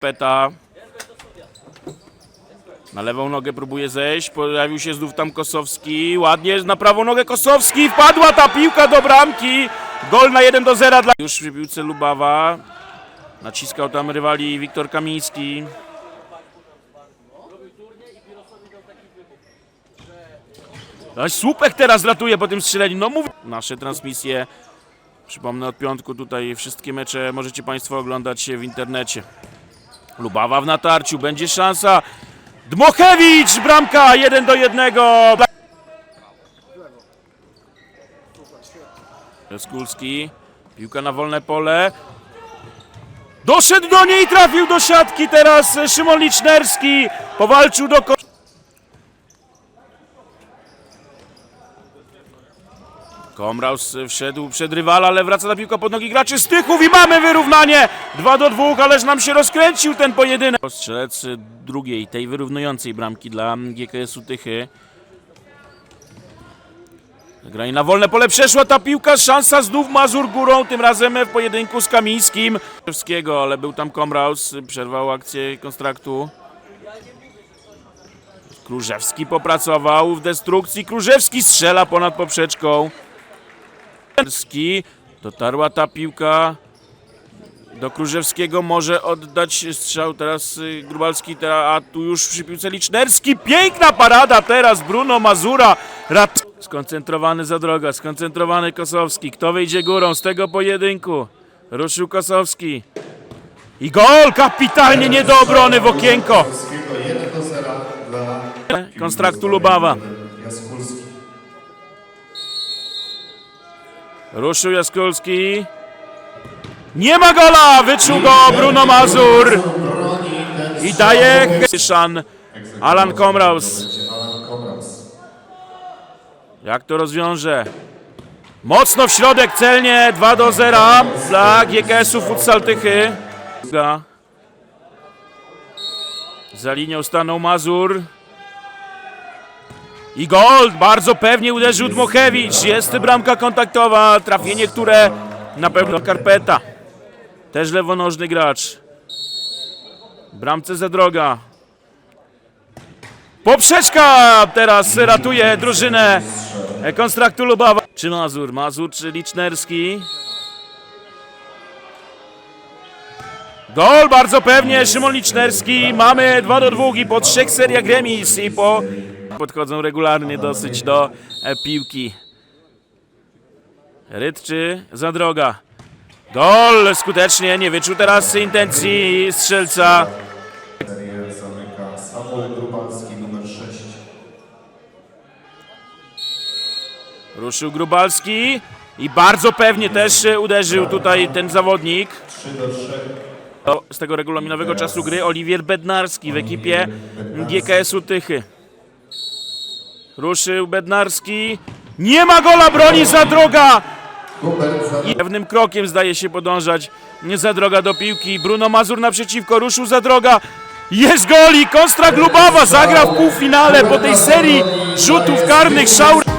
Peta. Na lewą nogę próbuje zejść. Pojawił się znów tam Kosowski. Ładnie na prawą nogę Kosowski. Wpadła ta piłka do bramki. Gol na 1 do 0 dla. Już przy piłce Lubawa. Naciskał tam rywali Wiktor Kamiński. A słupek teraz ratuje po tym strzeleniu. No mów. Nasze transmisje. Przypomnę od piątku tutaj wszystkie mecze możecie Państwo oglądać w internecie. Lubawa w natarciu, będzie szansa. Dmochewicz, bramka 1 do 1. Skulski, piłka na wolne pole. Doszedł do niej, trafił do siatki teraz Szymon Licznerski. Powalczył do Komraus wszedł przed rywala, ale wraca ta piłka pod nogi graczy Stychów i mamy wyrównanie! 2 do 2, ależ nam się rozkręcił ten pojedynek. Strzelec drugiej, tej wyrównującej bramki dla GKS-u Tychy. Granie na wolne pole, przeszła ta piłka, szansa znów Mazur górą, tym razem w pojedynku z Kamińskim. Ale był tam Komraus, przerwał akcję konstraktu. Krużewski popracował w destrukcji, Krużewski strzela ponad poprzeczką. Dotarła ta piłka do Krużewskiego, może oddać strzał teraz y, Grubalski, a tu już przy piłce Licznerski, piękna parada. Teraz Bruno Mazura, rat... skoncentrowany za droga, skoncentrowany Kosowski, kto wyjdzie górą z tego pojedynku? Ruszył Kosowski. I gol, kapitalnie nie do obrony w okienko, 1 do 0 dla konstraktu Lubawa. Ruszył Jaskulski. Nie ma gola! Wyczuł go Bruno Mazur. I daje Szan. Alan Komraus. Jak to rozwiąże? Mocno w środek, celnie 2 do 0 dla GKS-u Futsal Tychy. Za linią stanął Mazur. I gol! Bardzo pewnie uderzył Dmochewicz. Jest bramka kontaktowa. Trafienie, które na pewno Karpeta. Też lewonożny gracz. Bramce za droga. Poprzeczka teraz ratuje drużynę Konstraktu Lubawa. Czy Mazur? Mazur czy Licznerski? Gol bardzo pewnie, Szymon Licznerski. Mamy 2 do 2 i po trzech seriach remis i po... Podchodzą regularnie dosyć do e, piłki. Rytczy za droga. Gol skutecznie, nie wyczuł teraz intencji strzelca. Serię zamyka Samuel Grubalski numer 6. Ruszył Grubalski i bardzo pewnie też uderzył tutaj ten zawodnik. 3 do 3. O, Z tego regulaminowego czasu gry Oliwier Bednarski w ekipie GKS-u Tychy. Ruszył Bednarski. Nie ma gola, broni za droga! I pewnym krokiem zdaje się podążać za droga do piłki. Bruno Mazur naprzeciwko, ruszył za droga. Jest gol i Konstra Glubawa zagra w półfinale po tej serii rzutów karnych. Szaur